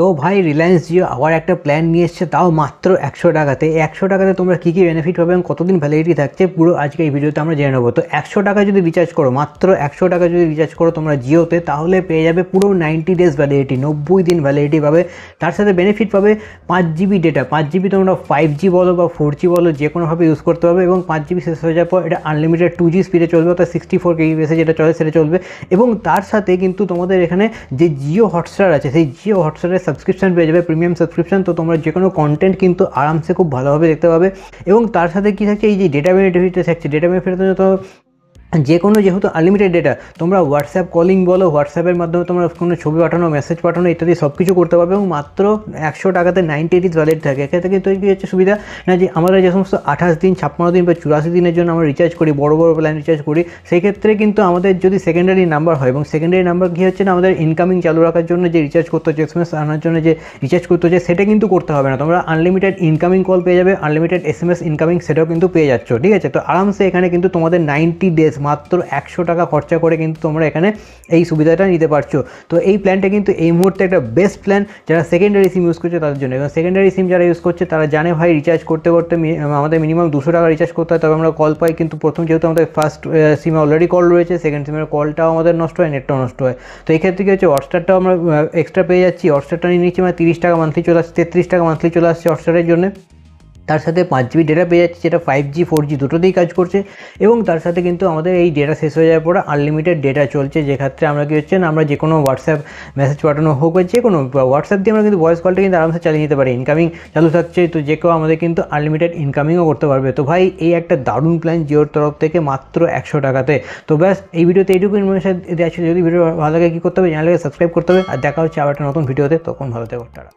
তো ভাই রিলায়েন্স জিও আবার একটা প্ল্যান নিয়ে এসছে, তাও মাত্র একশো টাকাতে। একশো টাকাতে তোমরা কী কী বেনিফিট পাবে এবং কতদিন ভ্যালিডিটি থাকছে, পুরো আজকে এই ভিডিওতে আমরা জেনে নেব। তো একশো টাকা যদি রিচার্জ করো, মাত্র একশো টাকা যদি রিচার্জ করো তোমরা জিওতে তাহলে পেয়ে যাবে পুরো নাইনটি ডেজ ভ্যালিডিটি নব্বই দিন ভ্যালিডিটি পাবে। তার সাথে বেনিফিট পাবে পাঁচ জিবি ডেটা পাঁচ জিবি তোমরা ফাইভ জি বলো বা ফোর জি বলো, যে কোনোভাবে ইউজ করতে পারবে এবং পাঁচ জিবি শেষ হয়ে যাওয়ার পর এটা আনলিমিটেড টু জি স্পিডে চলবে, অর্থাৎ সিক্সটি ফোর কেবি বেসে যেটা চলে সেটা চলবে। এবং তার সাথে কিন্তু তোমাদের এখানে যে জিও হটস্টার আছে, সেই জিও হটস্টারের সাবস্ক্রিপশন পেয়ে যাবে প্রিমিয়াম সাবস্ক্রিপশান তো তোমরা যে কোনো কন্টেন্ট কিন্তু আরামসে খুব ভালোভাবে দেখতে পাবে। এবং তার সাথে কী থাকছে, এই যে ডেটা বেনিফিটটা থাকছে ডেটা বেনিফিটের জন্য তো যে কোনো যেহেতু আনলিমিটেড ডেটা তোমরা হোয়াটসঅ্যাপ কলিং বলো হোয়াটসঅ্যাপের মাধ্যমে তোমরা কোনো ছবি পাঠানো মেসেজ পাঠানো ইত্যাদি সব কিছু করতে পারবে এবং মাত্র একশো টাকাতে নাইনটি এইটিস ভ্যালিড থাকে। এক্ষেত্রে কিন্তু কী হচ্ছে সুবিধা, না যে আমরা যে সমস্ত আঠাশ দিন, ছাপ্পান্ন দিন বা চুরাশি দিনের জন্য আমরা রিচার্জ করি, বড় বড় প্ল্যান রিচার্জ করি, সেই ক্ষেত্রে কিন্তু আমাদের যদি সেকেন্ডারি নাম্বার হয়, এবং সেকেন্ডারি নাম্বার কী হচ্ছে না, আমাদের ইনকামিং চালু রাখার জন্য যে রিচার্জ করতে হচ্ছে এসএমএস আনার জন্য যে রিচার্জ করতে হচ্ছে, সেটা কিন্তু করতে হবে না। তোমরা আনলিমিটেড ইনকামিং কল পেয়ে যাবে unlimited S M S incoming সেটাও কিন্তু পেয়ে যাচ্ছ, ঠিক আছে? তো আরামসে এখানে কিন্তু তোমাদের নাইনটি ডেজ মাত্র একশো টাকা খরচা করে কিন্তু তোমরা এখানে এই সুবিধাটা নিতে পারছ। তো এই প্ল্যানটা কিন্তু এই মুহূর্তে একটা বেস্ট প্ল্যান যারা সেকেন্ডারি সিম ইউজ করছে তাদের জন্য। এবং সেকেন্ডারি সিম যারা ইউজ করছে তারা জানে, ভাই রিচার্জ করতে করতে আমাদের মিনিমাম দুশো টাকা রিচার্জ করতে হয়। তবে আমরা কল পাই কিন্তু প্রথম যেহেতু আমাদের ফার্স্ট সিমে অলরেডি কল রয়েছে সেকেন্ড সিমের কলটাও আমাদের নষ্ট হয় নেটটাও নষ্ট হয়। তো এই ক্ষেত্রে কী হচ্ছে হটস্টারটাও আমরা এক্সট্রা পেয়ে যাচ্ছি। হটস্টারটা নিয়ে নিচ্ছি মানে তিরিশ টাকা মান্থলি চলে আসছে, তেত্রিশ টাকা মান্থলি চলে আসছে হটস্টারের জন্য। তার সাথে পাঁচ জিবি ডেটা পেয়ে যাচ্ছে, যেটা ফাইভ জি ফোর জি দুটোতেই কাজ করছে। এবং তার সাথে কিন্তু আমাদের এই ডেটা শেষ হয়ে যাওয়ার পরে আনলিমিটেড ডেটা চলছে, যে ক্ষেত্রে আমরা কি হচ্ছে না, আমরা যে কোনো হোয়াটসঅ্যাপ মেসেজ পাঠানো হোক বা যে কোনো হোয়াটসঅ্যাপ দিয়ে আমরা কিন্তু ভয়েস কলটা কিন্তু আরামসে চালিয়ে নিতে পারি। ইনকামিং চালু থাকছে, তো যে কেউ আমাদের কিন্তু আনলিমিটেড ইনকামিংও করতে পারবে। তো ভাই, এই একটা দারুণ প্ল্যান জিওর তরফ থেকে মাত্র একশো টাকাতে। তো ব্যাস, এই ভিডিওতে এইটুকু ইনফরমেশন দেওয়া ছিল। যদি ভিডিও ভালো লাগে, কী করতে হবে? চ্যানেলকে সাবস্ক্রাইব করতে হবে। আর দেখা হচ্ছে আবার একটা নতুন ভিডিওতে। তখন ভালো থেকো, টাটা।